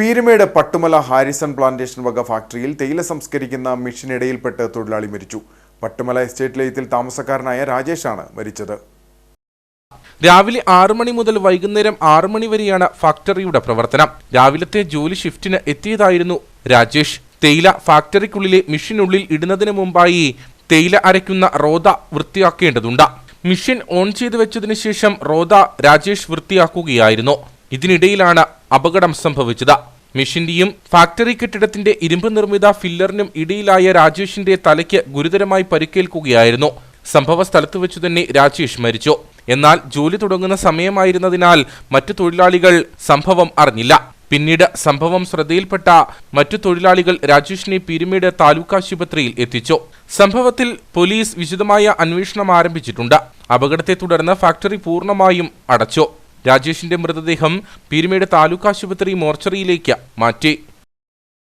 Peermade Pattumala Harrison plantation വക ഫാക്ടറിയിൽ തേയില സംസ്കരിക്കുന്ന മെഷീനിടയിൽപ്പെട്ട് തൊഴിലാളി മരിച്ചു. പട്ടുമല എസ്റ്റേറ്റ് ലയത്തിൽ താമസക്കാരനായ രാജേഷാണ് മരിച്ചത്. രാവിലെ ആറു മണി മുതൽ വൈകുന്നേരം ആറു മണി വരെയാണ് ഫാക്ടറിയുടെ പ്രവർത്തനം. രാവിലത്തെ ജോലി ഷിഫ്റ്റിന് എത്തിയതായിരുന്നു രാജേഷ്. തേയില ഫാക്ടറിക്കുള്ളിലെ മെഷീനുള്ളിൽ ഇടുന്നതിന് മുമ്പായി തേയില അരയ്ക്കുന്ന റോദ വൃത്തിയാക്കേണ്ടതുണ്ട്. മെഷീൻ ഓൺ ചെയ്തു വെച്ചതിന് ശേഷം റോദ രാജേഷ് വൃത്തിയാക്കുകയായിരുന്നു. ഇതിനിടയിലാണ് അപകടം സംഭവിച്ചത്. മെഷീന്റെയും ഫാക്ടറി കെട്ടിടത്തിന്റെ ഇരുമ്പ് നിർമ്മിത ഫില്ലറിനും ഇടയിലായ രാജേഷിന്റെ തലയ്ക്ക് ഗുരുതരമായി പരിക്കേൽക്കുകയായിരുന്നു. സംഭവ സ്ഥലത്ത് വെച്ചു തന്നെ രാജേഷ് മരിച്ചു. എന്നാൽ ജോലി തുടങ്ങുന്ന സമയമായിരുന്നതിനാൽ മറ്റു തൊഴിലാളികൾ സംഭവം അറിഞ്ഞില്ല. പിന്നീട് സംഭവം ശ്രദ്ധയിൽപ്പെട്ട മറ്റു തൊഴിലാളികൾ രാജേഷിനെ പീരുമേട് താലൂക്ക് ആശുപത്രിയിൽ എത്തിച്ചു. സംഭവത്തിൽ പോലീസ് വിശദമായ അന്വേഷണം ആരംഭിച്ചിട്ടുണ്ട്. അപകടത്തെ തുടർന്ന് ഫാക്ടറി പൂർണമായും അടച്ചു. രാജേഷിന്റെ മൃതദേഹം പീരുമേട് താലൂക്ക് ആശുപത്രി മോർച്ചറിയിലേക്ക് മാറ്റി.